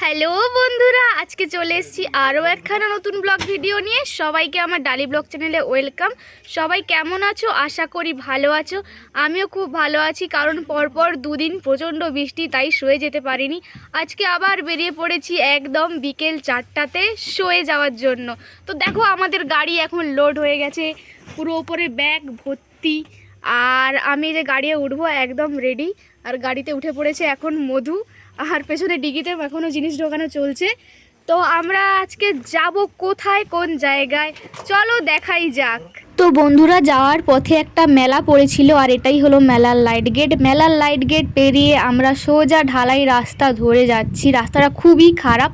Hello বন্ধুরা, আজকে চলে এসেছি আরও একখানা নতুন ব্লগ ভিডিও নিয়ে। সবাইকে আমার ডালি ব্লগ চ্যানেলে ওয়েলকাম। সবাই কেমন আছো? আশা করি ভালো আছো। আমিও খুব ভালো আছি, কারণ পরপর দুদিন প্রচণ্ড বৃষ্টি, তাই শুয়ে যেতে পারিনি। আজকে আবার বেরিয়ে পড়েছি একদম বিকেল চারটাতে শুয়ে যাওয়ার জন্য। তো দেখো, আমাদের গাড়ি এখন লোড হয়ে গেছে। পুরো ওপরে ব্যাগ ভর্তি। আর আমি যে গাড়ি উঠবো একদম রেডি আর গাড়িতে উঠে পড়েছে এখন মধু। আর পেছনে ডিগিতে এখনও জিনিস ঢোকানো চলছে। তো আমরা আজকে যাব কোথায়, কোন জায়গায়? চলো দেখাই যাক। তো বন্ধুরা, যাওয়ার পথে একটা মেলা পড়েছিল আর এটাই হলো মেলার লাইট গেট মেলার লাইট গেট পেরিয়ে আমরা সোজা ঢালাই রাস্তা ধরে যাচ্ছি। রাস্তাটা খুবই খারাপ।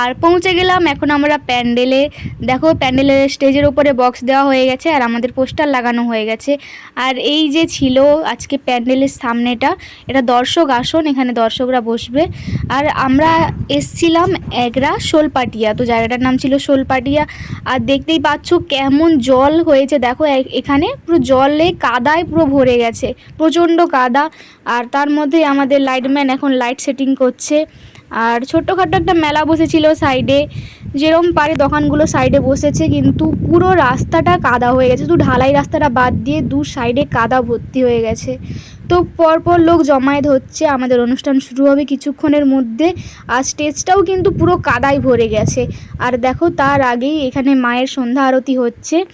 আর পৌঁছে গেলাম এখন আমরা প্যান্ডেলে। দেখো, প্যান্ডেলের স্টেজের ওপরে বক্স দেওয়া হয়ে গেছে আর আমাদের পোস্টার লাগানো হয়ে গেছে। আর এই যে ছিল আজকে প্যান্ডেলের সামনেটা, এটা দর্শক আসন, এখানে দর্শকরা বসবে। আর আমরা এসছিলাম এগরা শোলপাটিয়া। তো জায়গাটার নাম ছিল শোলপাটিয়া। আর দেখতেই পাচ্ছ কেমন জল হয়েছে দেখো, এ- এখানে পুরো জলে কাদায় পুরো ভরে গেছে, প্রচণ্ড কাদা। আর তার মধ্যে আমাদের লাইটম্যান এখন লাইট সেটিং করছে। আর ছোট্টখাটো একটা মেলা বসেছিল সাইডে যেরকম পারে দোকানগুলো সাইডে বসেছে, কিন্তু পুরো রাস্তাটা কাদা হয়ে গেছে। শুধু ঢালাই রাস্তাটা বাদ দিয়ে দু সাইডে কাদা ভর্তি হয়ে গেছে। তো পরপর লোক জমায়েত হচ্ছে, আমাদের অনুষ্ঠান শুরু হবে কিছুক্ষণের মধ্যে। আর স্টেজটাও কিন্তু পুরো কাদায় ভরে গেছে। আর দেখো, তার আগেই এখানে মায়ের সন্ধ্যা আরতি হচ্ছে।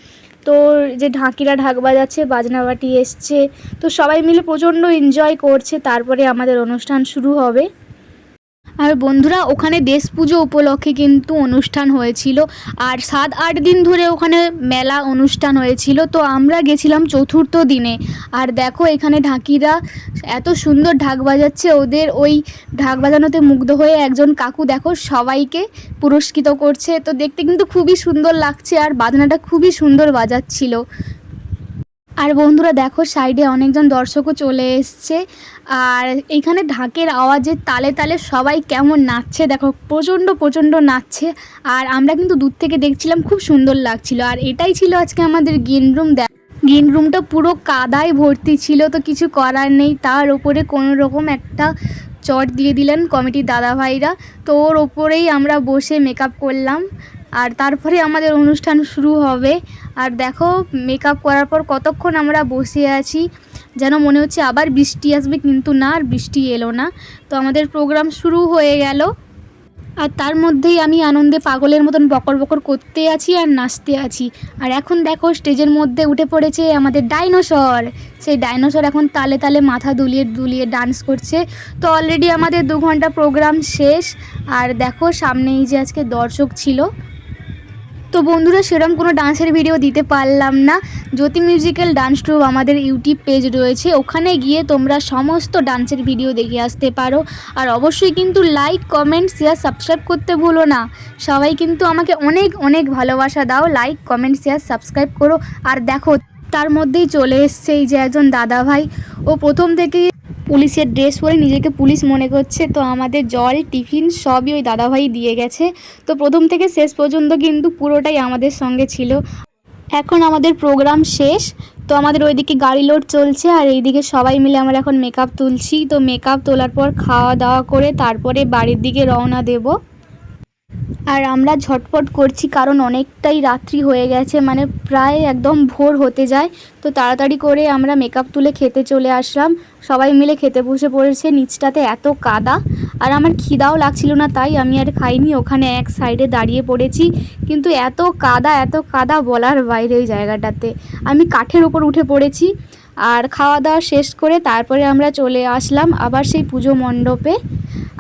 তো যে ঢাকিরা ঢাক বাজাচ্ছে, বাজনা বাটি এসছে, তো সবাই মিলে প্রচণ্ড এনজয় করছে। তারপরে আমাদের অনুষ্ঠান শুরু হবে। আর বন্ধুরা, ওখানে দেশ পুজো উপলক্ষে কিন্তু অনুষ্ঠান হয়েছিল। আর সাত, আট দিন ধরে ওখানে মেলা অনুষ্ঠান হয়েছিল। তো আমরা গেছিলাম চতুর্থ দিনে। আর দেখো, এখানে ঢাকিরা এত সুন্দর ঢাক বাজাচ্ছে। ওদের ওই ঢাক বাজানোতে মুগ্ধ হয়ে একজন কাকু, দেখো, সবাইকে পুরস্কৃত করছে। তো দেখতে কিন্তু খুবই সুন্দর লাগছে। আর বাজনাটা খুবই সুন্দর বাজাচ্ছিল। আর বন্ধুরা দেখো, সাইডে অনেকজন দর্শকও চলে এসছে। আর এইখানে ঢাকের আওয়াজে তালে তালে সবাই কেমন নাচছে, দেখো, প্রচণ্ড প্রচণ্ড নাচছে। আর আমরা কিন্তু দূর থেকে দেখছিলাম, খুব সুন্দর লাগছিল। আর এটাই ছিল আজকে আমাদের গেম রুম দেখ গেম রুমটা পুরো কাদায় ভর্তি ছিল, তো কিছু করার নেই। তার উপরে কোনো রকম একটা চট দিয়ে দিলেন কমিটির দাদা ভাইরা তো ওর ওপরেই আমরা বসে মেকআপ করলাম। আর তারপরে আমাদের অনুষ্ঠান শুরু হবে। আর দেখো মেকআপ করার পর কতক্ষণ আমরা বসে আছি, যেন মনে হচ্ছে আবার বৃষ্টি আসবে, কিন্তু না, আর বৃষ্টি এলো না। তো আমাদের প্রোগ্রাম শুরু হয়ে গেল। আর তার মধ্যেই আমি আনন্দে পাগলের মতন বকর বকর করতে আছি আর নাচতে আছি। আর এখন দেখো, স্টেজের মধ্যে উঠে পড়েছে আমাদের ডাইনোসর। সেই ডাইনোসর এখন তালে তালে মাথা দুলিয়ে দুলিয়ে ডান্স করছে। তো অলরেডি আমাদের দু ঘণ্টা প্রোগ্রাম শেষ। আর দেখো, সামনেই যে আজকে দর্শক ছিল তো বন্ধুরা সেরকম কোনো ডান্সের ভিডিও দিতে পারলাম না। জ্যোতি মিউজিক্যাল ডান্স ট্রুপ আমাদের ইউটিউব পেজ রয়েছে। ওখানে গিয়ে তোমরা সমস্ত ডান্সের ভিডিও দেখে আসতে পারো। আর অবশ্যই কিন্তু লাইক কমেন্ট শেয়ার সাবস্ক্রাইব করতে ভুলো না। সবাই কিন্তু আমাকে অনেক অনেক ভালোবাসা দাও। লাইক কমেন্ট শেয়ার সাবস্ক্রাইব করো। আর দেখো, তার মধ্যেই চলে এসছে এই যে একজন দাদা ভাই ও প্রথম থেকে পুলিশের ড্রেস পরে নিজেকে পুলিশ মনে করছে। তো আমাদের জল, টিফিন সবই ওই দাদাভাই দিয়ে গেছে। তো প্রথম থেকে শেষ পর্যন্ত কিন্তু পুরোটাই আমাদের সঙ্গে ছিল। এখন আমাদের প্রোগ্রাম শেষ। তো আমাদের ওইদিকে গাড়ি লোড চলছে আর এইদিকে সবাই মিলে আমরা এখন মেকআপ তুলছি। তো মেকআপ তোলার পর খাওয়া দাওয়া করে তারপরে বাড়ির দিকে রওনা দেবো। আর আমরা ঝটপট করছি, কারণ অনেকটাই রাত্রি হয়ে গেছে মানে প্রায় একদম ভোর হতে যায়। তো তাড়াতাড়ি করে আমরা মেকআপ তুলে খেতে চলে আসলাম। সবাই মিলে খেতে বসে পড়েছে, নিচটাতে এত কাদা। আর আমার খিদাও লাগছিল না, তাই আমি আর খাইনি, ওখানে এক সাইডে দাঁড়িয়ে পড়েছি। কিন্তু এত কাদা এত কাদা বলার বাইরে ওই জায়গাটাতে। আমি কাঠের ওপর উঠে পড়েছি, আর খাওয়া দাওয়া শেষ করে তারপরে আমরা চলে আসলাম আবার সেই পুজো মণ্ডপে।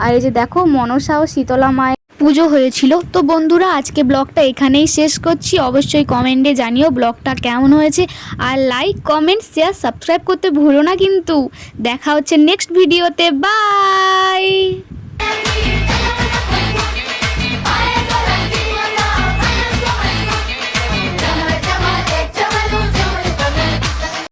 আর এই যে দেখো, মনসা ও শীতলা মায়ের পুজো হয়েছিল। তো বন্ধুরা, আজকে ব্লগটা এখানেই শেষ করছি। অবশ্যই কমেন্টে জানিও ব্লগটা কেমন হয়েছে। আর লাইক কমেন্ট শেয়ার সাবস্ক্রাইব করতে ভুলো না কিন্তু। দেখা হচ্ছে নেক্সট ভিডিওতে বাই